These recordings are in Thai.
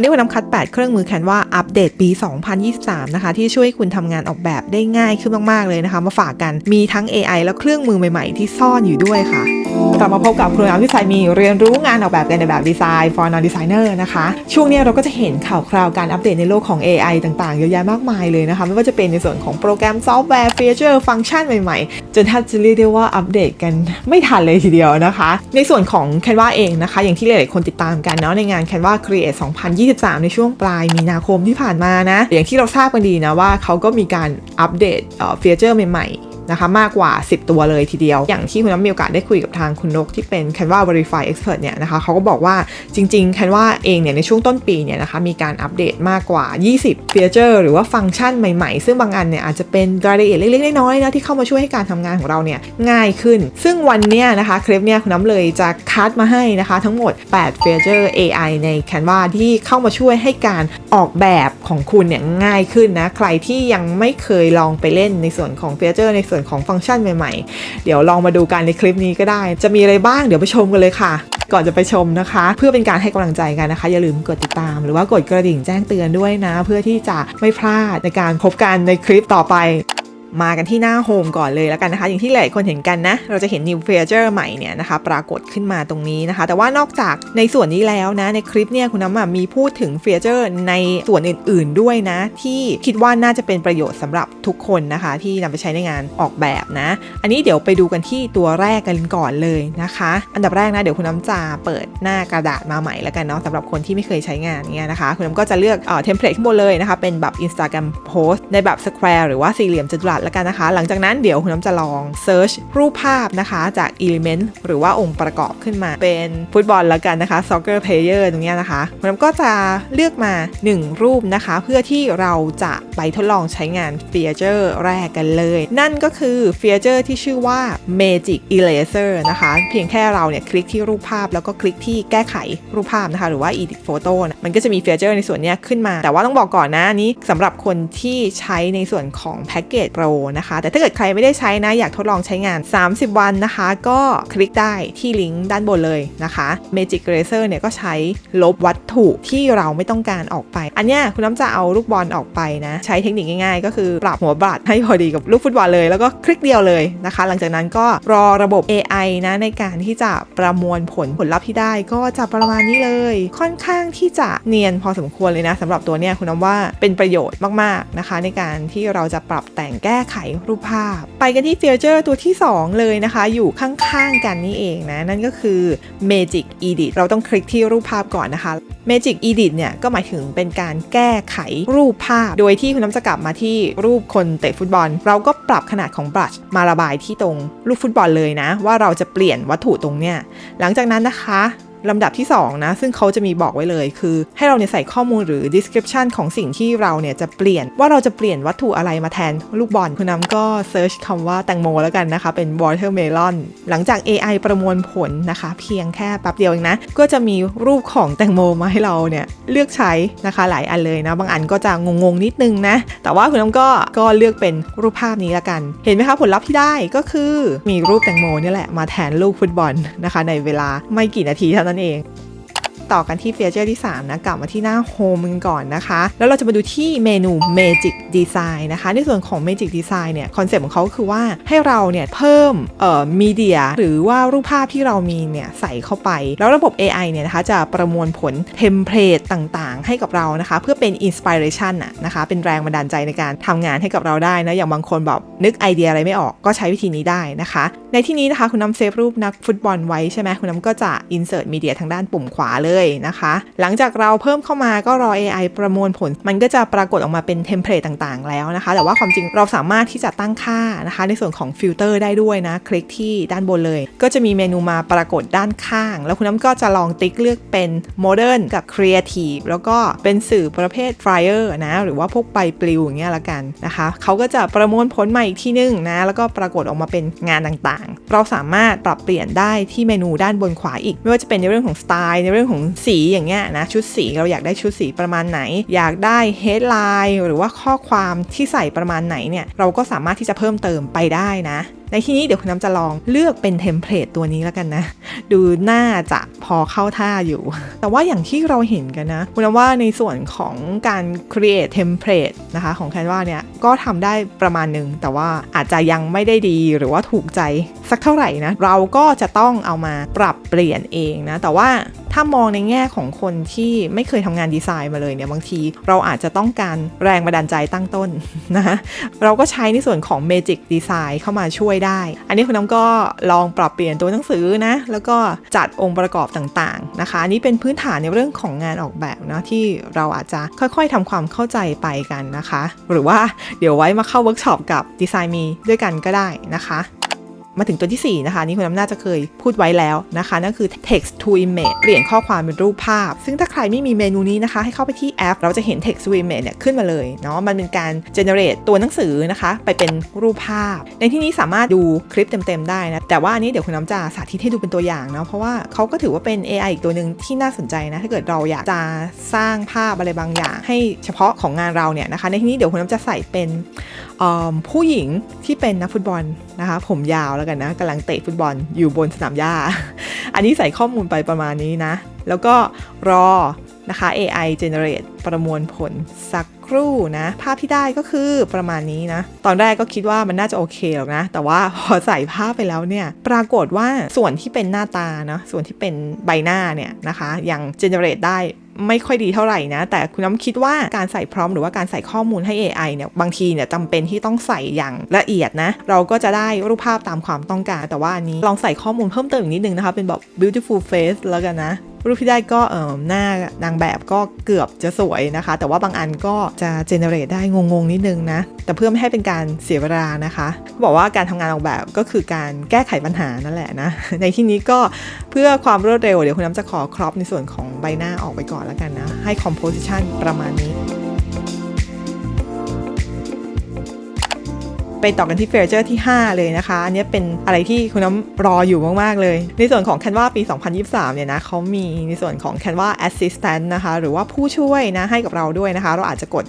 วันนี้คุณน้ำคัด 8 เครื่องมือแคนวาอัปเดตปี 2023 นะคะ ที่ช่วยให้คุณทำงานออกแบบได้ง่ายขึ้นมาก ๆ เลยนะคะ มาฝากกันมีทั้ง AI แล้วเครื่องมือใหม่ ๆ ที่ซ่อนอยู่ด้วยค่ะ กลับมาพบกับครูน้ำที่สายมีเรียนรู้งานออกแบบกันในแบบดีไซน์ for non designer นะคะ ช่วงนี้เราก็จะเห็นข่าวคราวการอัปเดตในโลกของ AI ต่างๆ เยอะแยะมากมายเลยนะคะ ไม่ว่าจะเป็นในส่วนของโปรแกรมซอฟต์แวร์ฟีเจอร์ฟังก์ชันใหม่ๆ จนถ้าจะเรียกได้ว่าอัปเดตกันไม่ทันเลยทีเดียวนะคะ ในส่วนของ Canva เองนะคะ อย่างที่หลายๆคนติดตามกันเนาะในงาน Canva Create 2023 ในช่วงปลายมีนาคมที่ผ่านมานะอย่างที่เราทราบกันดีนะว่าเขาก็มีการอัปเดตฟีเจอร์ใหม่ๆ นะคะมากกว่า 10 ตัวเลยทีเดียว อย่างที่คุณน้ำมีโอกาสได้คุยกับทางคุณนกที่เป็น Canva Verify Expert เนี่ยนะคะเขาก็บอกว่าจริงๆ Canva เองเนี่ยในช่วงต้นปีเนี่ยนะคะมีการอัปเดตมากกว่า 20 ฟีเจอร์หรือว่าฟังก์ชันใหม่ๆ ซึ่งบางอันเนี่ยอาจจะเป็นรายละเอียดเล็กๆ น้อยๆนะที่เข้ามาช่วยให้การทำงานของเราเนี่ยง่ายขึ้น ซึ่งวันเนี้ยนะคะคลิปเนี่ยคุณน้ำเลยจะคัดมาให้นะคะทั้งหมด 8 ฟีเจอร์ AI ใน Canva ที่เข้ามาช่วยให้การออกแบบของคุณเนี่ยง่ายขึ้นนะใครที่ยังไม่เคยลองไปเล่นในส่วนของฟีเจอร์ในส่วนของฟังก์ชันใหม่ๆ เดี๋ยวลองมาดูกันในคลิปนี้ก็ได้ จะมีอะไรบ้างเดี๋ยวไปชมกันเลยค่ะ ก่อนจะไปชมนะคะ เพื่อเป็นการให้กำลังใจกันนะคะ อย่าลืมกดติดตาม หรือว่ากดกระดิ่งแจ้งเตือนด้วยนะ เพื่อที่จะไม่พลาดในการพบกันในคลิปต่อไป มากันที่หน้าโฮมก่อนเลยแล้วกันนะคะ อย่างที่หลายคนเห็นกันนะ เราจะเห็น new feature ใหม่เนี่ยนะคะ ปรากฏขึ้นมาตรงนี้นะคะ แต่ว่านอกจากในส่วนนี้แล้วนะ ในคลิปเนี่ยคุณน้ำมีพูดถึง feature ในส่วนอื่นๆด้วยนะ ที่คิดว่าน่าจะเป็นประโยชน์สำหรับทุกคนนะคะ ที่นำไปใช้ในงานออกแบบนะ อันนี้เดี๋ยวไปดูกันที่ตัวแรกกันก่อนเลยนะคะ อันดับแรกนะเดี๋ยวคุณน้ำจะเปิดหน้ากระดาษมาใหม่แล้วกันเนาะสำหรับคนที่ไม่เคยใช้งานเนี่ยนะคะ คุณน้ำก็จะเลือกเอ่อเทมเพลตข้างบนเลยนะคะเป็นแบบ Instagram post ในแบบ square หรือว่าสี่เหลี่ยมจัตุรัสแล้วกันนะคะ หลังจากนั้นเดี๋ยวคุณน้ำจะลอง search รูปภาพนะคะจาก element หรือว่าองค์ประกอบขึ้นมา เป็นฟุตบอลแล้วกันนะคะ soccer player ตรงนี้นะคะ คุณน้ำก็จะเลือกมา 1 รูปนะคะ เพื่อที่เราจะไปทดลองใช้งานเฟีเจอร์แรกกันเลย นั่นก็คือเฟีเจอร์ที่ชื่อว่า magic eraser นะคะ เพียงแค่เราเนี่ยคลิกที่รูปภาพแล้วก็คลิกที่แก้ไขรูปภาพนะคะ หรือว่า edit photo นะมันก็จะมีเฟีเจอร์ในส่วนนี้ขึ้นมา แต่ว่าต้องบอกก่อนนะนี้สำหรับคนที่ใช้ในส่วนของแพ็กเกจ Pro นะคะ แต่ถ้าเกิดใครไม่ได้ใช้นะ อยากทดลองใช้งาน 30 วันนะคะ ก็คลิกได้ที่ลิงก์ด้านบนเลยนะคะ Magic Eraser เนี่ยก็ใช้ลบวัตถุที่เราไม่ต้องการออกไป อันเนี้ยคุณน้ำจะเอาลูกบอลออกไปนะ ใช้เทคนิคง่ายๆ ก็คือปรับหัวบัตรให้พอดีกับลูกฟุตบอลเลย แล้วก็คลิกเดียวเลยนะคะ หลังจากนั้นก็รอระบบ AI นะในการที่จะประมวลผลผลลัพธ์ที่ได้ ก็จะประมาณนี้เลย ค่อนข้างที่จะเนียนพอสมควรเลยนะสำหรับตัวเนี้ยคุณน้ำว่าเป็นประโยชน์มากๆนะคะ ในการที่เราจะปรับแต่งแก้ไขรูปภาพ ไปกันที่ฟีเจอร์ตัวที่ 2 เลยนะคะ อยู่ข้างๆกันนี่เองนะ นั่นก็คือ Magic Edit เราต้องคลิกที่รูปภาพก่อนนะคะ Magic Edit เนี่ยก็หมายถึงเป็นการแก้ไขรูปภาพ โดยที่คุณน้ำจะกลับมาที่รูปคนเตะฟุตบอล เราก็ปรับขนาดของบลัชมาระบายที่ตรงลูกฟุตบอลเลยนะ ว่าเราจะเปลี่ยนวัตถุตรงเนี้ยหลังจากนั้นนะคะ ลำดับที่2นะซึ่งเขาจะมีบอกไว้เลย คือ ให้เราเนี่ยใส่ข้อมูลหรือ description ของสิ่งที่เราเนี่ยจะเปลี่ยนว่าเราจะเปลี่ยนวัตถุอะไรมาแทนลูกบอลคุณน้ำก็ search คำว่าแตงโมแล้วกันนะคะ เป็น watermelon หลังจาก AI ประมวลผลนะคะ เพียงแค่แป๊บเดียวเองนะ ก็จะมีรูปของแตงโมมาให้เราเนี่ยเลือกใช้นะคะหลายอันเลยนะบางอันก็จะงงๆนิดนึงนะ แต่ว่าคุณน้ำก็ก็เลือกเป็นรูปภาพนี้ละกัน เห็นไหมคะผลลัพธ์ที่ได้ก็คือมีรูปแตงโมนี่แหละมาแทนลูกฟุตบอลนะคะ ในเวลาไม่กี่นาทีเท่านั้นเอง ต่อกันที่เฟีเจอร์ที่ 3 นะ กลับมาที่หน้าโฮมกันก่อนนะคะ แล้วเราจะมาดูที่เมนู Magic Design นะคะ ในส่วนของ Magic Design เนี่ย คอนเซปต์ของเขาคือว่าให้เราเนี่ยเพิ่มเอ่อมีเดียหรือว่ารูปภาพที่เรามีเนี่ยใส่เข้าไป แล้วระบบ AI เนี่ยนะคะจะประมวลผลเทมเพลตต่างๆ ให้กับเรานะคะ เพื่อเป็นอินสปิเรชันอะนะคะ เป็นแรงบันดาลใจในการทำงานให้กับเราได้นะ อย่างบางคนแบบนึกไอเดียอะไรไม่ออกก็ใช้วิธีนี้ได้นะคะ ในที่นี้นะคะคุณน้ำเซฟรูปนักฟุตบอลไว้ใช่ไหมคุณน้ำก็จะ insert media ทางด้านปุ่มขวาเลยนะคะ หลังจากเราเพิ่มเข้ามาก็รอ AI ประมวลผล มันก็จะปรากฏออกมาเป็นเทมเพลตต่างๆ แล้วนะคะ แต่ว่าความจริงเราสามารถที่จะตั้งค่านะคะ ในส่วนของฟิลเตอร์ได้ด้วยนะ คลิกที่ด้านบนเลย ก็จะมีเมนูมาปรากฏด้านข้าง แล้วคุณน้ำก็จะลองติ๊กเลือกเป็นโมเดิร์นกับครีเอทีฟแล้วก็เป็นสื่อประเภทฟเออร์นะ หรือว่าพวกใบปลิวอย่างเงี้ยละกันนะคะเขาก็จะประมวลผลมาอีกที่นึงนะ แล้วก็ปรากฏออกมาเป็นงานต่างๆ เราสามารถปรับเปลี่ยนได้ที่เมนูด้านบนขวาอีก ไม่ว่าจะเป็นในเรื่องของสไตล์ในเรื่องของสีอย่างเงี้ยนะชุดสีเราอยากได้ชุดสีประมาณไหน อยากได้เฮดไลน์หรือว่าข้อความที่ใส่ประมาณไหนเนี่ยเราก็สามารถที่จะเพิ่มเติมไปได้นะในที่นี้เดี๋ยวคุณน้ำจะลองเลือกเป็นเทมเพลตตัวนี้แล้วกันนะ ดูน่าจะพอเข้าท่าอยู่ แต่ว่าอย่างที่เราเห็นกันนะ คุณน้ำว่าในส่วนของการ create template นะคะของ Canva เนี่ย ก็ทำได้ประมาณหนึ่ง แต่ว่าอาจจะยังไม่ได้ดีหรือว่าถูกใจสักเท่าไหร่นะ เราก็จะต้องเอามาปรับเปลี่ยนเองนะ แต่ว่า ถ้ามองในแง่ของคนที่ไม่เคยทำงานดีไซน์มาเลยเนี่ยบางทีเราอาจจะต้องการแรงบันดาลใจตั้งต้นนะเราก็ใช้ในส่วนของ Magic Design เข้ามาช่วยได้ อันนี้คุณน้ำก็ลองปรับเปลี่ยนตัวหนังสือนะ แล้วก็จัดองค์ประกอบต่างๆนะคะ อันนี้เป็นพื้นฐานในเรื่องของงานออกแบบนะที่เราอาจจะค่อยๆทำความเข้าใจไปกันนะคะ หรือว่าเดี๋ยวไว้มาเข้าเวิร์กช็อปกับดีไซน์มีด้วยกันก็ได้นะคะ มาถึงตัวที่ 4 นะคะ นี่คุณน้ำน่าจะเคยพูดไว้แล้วนะคะ นั่นคือ text to image เปลี่ยนข้อความเป็นรูปภาพ ซึ่งถ้าใครไม่มีเมนูนี้นะคะ ให้เข้าไปที่แอป เราจะเห็น text to image เนี่ยขึ้นมาเลยเนาะมันเป็นการ generate ตัวหนังสือนะคะ ไปเป็นรูปภาพ ในที่นี้สามารถดูคลิปเต็มๆได้นะ แต่ว่าอันนี้เดี๋ยวคุณน้ำจะสาธิตให้ดูเป็นตัวอย่างเนาะเพราะว่าเขาก็ถือว่าเป็น AI อีกตัวหนึ่งที่น่าสนใจนะถ้าเกิดเราอยากจะสร้างภาพอะไรบางอย่าง ให้เฉพาะของงานเราเนี่ยนะคะ ในที่นี้เดี๋ยวคุณน้ำจะใส่เป็น ผู้หญิงที่เป็นนักฟุตบอลนะคะ ผมยาวแล้วกันนะกำลังเตะฟุตบอลอยู่บนสนามหญ้า อันนี้ใส่ข้อมูลไปประมาณนี้นะ แล้วก็รอนะคะ AI generate ประมวลผลสักครู่นะ ภาพที่ได้ก็คือประมาณนี้นะ ตอนแรกก็คิดว่ามันน่าจะโอเคหรอกนะ แต่ว่าพอใส่ภาพไปแล้วเนี่ย ปรากฏว่าส่วนที่เป็นหน้าตานะส่วนที่เป็นใบหน้าเนี่ยนะคะ ยัง generate ได้ ไม่ค่อยดีเท่าไหร่นะ แต่คุณน้ำคิดว่าการใส่พร้อมหรือว่าการใส่ข้อมูลให้ AI เนี่ยบางทีเนี่ยจำเป็นที่ต้องใส่อย่างละเอียดนะ เราก็จะได้รูปภาพตามความต้องการ แต่ว่าอันนี้ลองใส่ข้อมูลเพิ่มเติมอีกนิดนึงนะคะเป็นแบบ beautiful face แล้วกันนะ รูปที่ได้ก็เออหน้านางแบบก็เกือบจะสวยนะคะ แต่ว่าบางอันก็จะเจเนเรตได้งงๆนิดนึงนะ แต่เพื่อไม่ให้เป็นการเสียเวลานะคะบอกว่าการทำงานออกแบบก็คือการแก้ไขปัญหานั่นแหละนะ ในที่นี้ก็เพื่อความรวดเร็ว เดี๋ยวคุณน้ำจะขอครอปในส่วนของใบหน้าออกไปก่อนแล้วกันนะ ให้คอมโพสิชันประมาณนี้ ไปต่อกันที่เฟอร์เจอร์ที่ 5 เลยนะคะ อันนี้เป็นอะไรที่คุณน้ำรออยู่มาก ๆ เลย ในส่วนของ Canva ปี 2023 เนี่ยนะเขามีในส่วนของ Canva Assistant นะคะ หรือว่าผู้ช่วยนะให้กับเราด้วยนะคะ เราอาจจะกด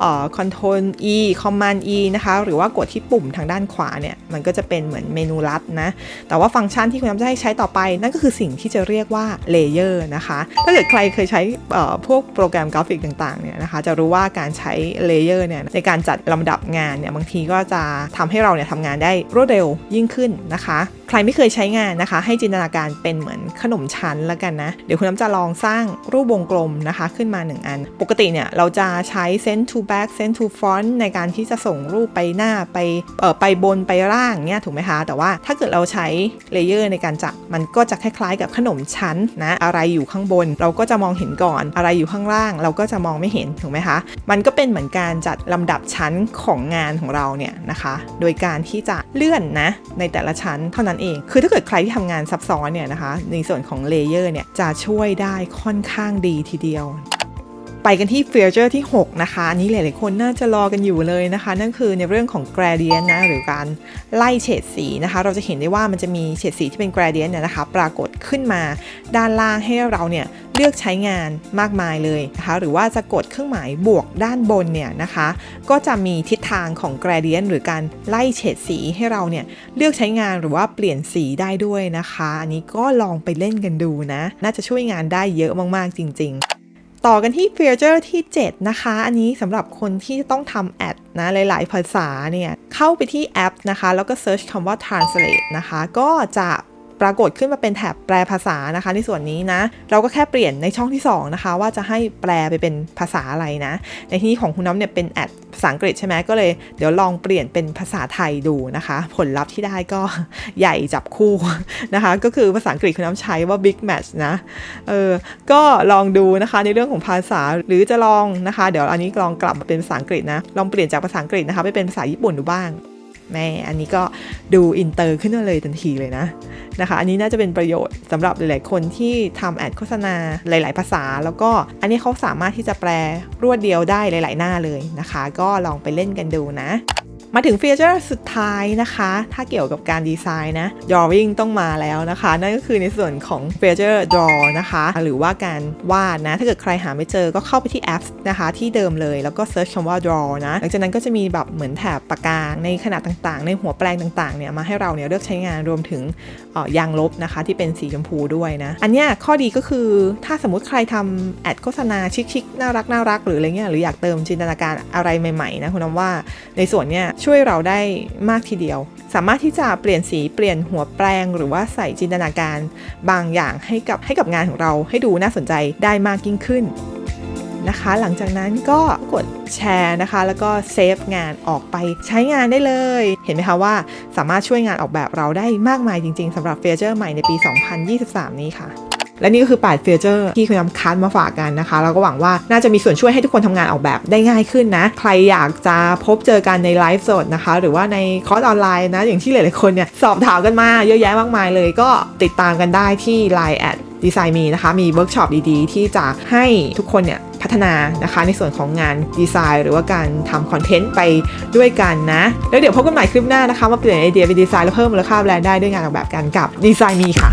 เอ่อ Control E Command E นะคะ หรือว่ากดที่ปุ่มทางด้านขวาเนี่ย มันก็จะเป็นเหมือนเมนูลัดนะ แต่ว่าฟังก์ชันที่คุณน้ำจะให้ใช้ต่อไป นั่นก็คือสิ่งที่จะเรียกว่า Layer นะคะถ้าเกิดใครเคยใช้เอ่อพวกโปรแกรมกราฟิกต่างๆเนี่ยนะคะจะรู้ว่าการใช้ Layer เนี่ยในการจัดลำดับงานเนี่ยบางทีก็จะทำให้เราเนี่ยทำงานได้รวดเร็วยิ่งขึ้นนะคะ ใครไม่เคยใช้งานนะคะ ให้จินตนาการเป็นเหมือนขนมชั้นแล้วกันนะ เดี๋ยวคุณน้ำจะลองสร้างรูปวงกลมนะคะ ขึ้นมา 1 อัน ปกติเนี่ยเราจะใช้ send to back send to front ในการที่จะส่งรูปไปหน้าไปเอ่อไปบนไปล่างเนี่ยถูกไหมคะ แต่ว่าถ้าเกิดเราใช้เลเยอร์ในการจัดมันก็จะคล้ายๆ กับขนมชั้นนะอะไรอยู่ข้างบน เราก็จะมองเห็นก่อนอะไรอยู่ข้างล่าง เราก็จะมองไม่เห็นถูกไหมคะ มันก็เป็นเหมือนการจัดลำดับชั้นของงานของเราเนี่ยนะคะโดยการที่จะเลื่อนนะในแต่ละชั้นเท่านั้นเอง คือถ้าเกิดใครที่ทำงานซับซ้อนเนี่ยนะคะ ในส่วนของเลเยอร์เนี่ยจะช่วยได้ค่อนข้างดีทีเดียว ไปกันที่เฟเจอร์ที่ 6 นะคะ อันนี้หลาย ๆ คนน่าจะรอกันอยู่เลยนะคะ นั่นคือในเรื่องของ gradient นะหรือการไล่เฉดสีนะคะ เราจะเห็นได้ว่ามันจะมีเฉดสีที่เป็น gradient เนี่ยนะคะ ปรากฏขึ้นมาด้านล่างให้เราเนี่ยเลือกใช้งานมากมายเลยนะคะ หรือว่าจะกดเครื่องหมายบวกด้านบนเนี่ยนะคะ ก็จะมีทิศทางของ gradient หรือการไล่เฉดสีให้เราเนี่ยเลือกใช้งานหรือว่าเปลี่ยนสีได้ด้วยนะคะ อันนี้ก็ลองไปเล่นกันดูนะ น่าจะช่วยงานได้เยอะมาก ๆ จริง ๆ ต่อกันที่ฟีเจอร์ที่ 7 นะคะ อันนี้สำหรับคนที่ต้องทำแอดนะหลาย ๆ ภาษาเนี่ย เข้าไปที่แอปนะคะ แล้วก็เซิร์ชคำว่า translate นะคะ ก็จะ ปรากฏขึ้นมาเป็นแถบแปลภาษานะคะ ในส่วนนี้นะ เราก็แค่เปลี่ยนในช่องที่ 2 นะคะ ว่าจะให้แปลไปเป็นภาษาอะไรนะ ในที่นี้ของคุณน้ำเนี่ยเป็นแอดภาษาอังกฤษใช่ไหมก็เลยเดี๋ยวลองเปลี่ยนเป็นภาษาไทยดูนะคะ ผลลัพธ์ที่ได้ก็ใหญ่จับคู่นะคะ ก็คือภาษาอังกฤษคุณน้ำใช้ว่า big match นะเออก็ลองดูนะคะในเรื่องของภาษาหรือจะลองนะคะ เดี๋ยวอันนี้ลองกลับมาเป็นภาษาอังกฤษนะลองเปลี่ยนจากภาษาอังกฤษนะคะไปเป็นภาษาญี่ปุ่นดูบ้าง แม่อันนี้ก็ดูอินเตอร์ขึ้นมาเลยทันทีเลยนะนะคะ อันนี้น่าจะเป็นประโยชน์สำหรับหลายๆคนที่ทำแอดโฆษณาหลาย ๆ ภาษา แล้วก็อันนี้เขาสามารถที่จะแปลรวดเดียวได้หลาย ๆ หน้าเลยนะคะ ก็ลองไปเล่นกันดูนะ มาถึงฟีเจอร์สุดท้ายนะคะ ถ้าเกี่ยวกับการดีไซน์นะ drawing ต้องมาแล้วนะคะ นั่นก็คือในส่วนของฟีเจอร์ draw นะคะ หรือว่าการวาดนะ ถ้าเกิดใครหาไม่เจอก็เข้าไปที่แอปนะคะ ที่เดิมเลยแล้วก็ search คำว่า draw นะ หลังจากนั้นก็จะมีแบบเหมือนแถบปากกาในขนาดต่างๆ ในหัวแปลงต่างๆเนี่ยมาให้เราเนี่ยเลือกใช้งานรวมถึงออยางลบนะคะ ที่เป็นสีชมพูด้วยนะ อันเนี้ยข้อดีก็คือถ้าสมมติใครทำแอดโฆษณาชิคๆน่ารักน่ารักหรืออะไรเงี้ยหรืออยากเติมจินตนาการอะไรใหม่ๆนะคุณน้ำว่าในส่วนเนี้ยช่วยเราได้มากทีเดียว สามารถที่จะเปลี่ยนสีเปลี่ยนหัวแปลง หรือว่าใส่จินตนาการบางอย่างให้กับให้กับงานของเราให้ดูน่าสนใจได้มากยิ่งขึ้นนะคะ หลังจากนั้นก็กดแชร์นะคะ แล้วก็เซฟงานออกไปใช้งานได้เลย เห็นไหมคะว่าสามารถช่วยงานออกแบบเราได้มากมายจริงๆสำหรับเฟเจอร์ใหม่ในปี 2023 นี้ค่ะ และนี่ก็คือ 8 ฟีเจอร์ที่คุณนำคัดมาฝากกันนะคะแล้วก็หวังว่าน่าจะมีส่วนช่วยให้ทุกคนทำงานออกแบบได้ง่ายขึ้นนะ ใครอยากจะพบเจอกันในไลฟ์สดนะคะ หรือว่าในคอร์สออนไลน์นะ อย่างที่หลาย ๆ คนเนี่ยสอบถามกันมาเยอะแยะมากมายเลย ก็ติดตามกันได้ที่ Line แอดดีไซน์มีนะคะ มีเวิร์กช็อปดีๆ ที่จะให้ทุกคนเนี่ยพัฒนานะคะ ในส่วนของงานดีไซน์ หรือว่าการทำคอนเทนต์ไปด้วยกันนะ แล้วเดี๋ยวพบกันใหม่คลิปหน้านะคะ มาเปลี่ยนไอเดียเป็นดีไซน์และเพิ่มมูลค่าแบรนด์ได้ด้วยงานออกแบบกันกับดีไซน์มีค่ะ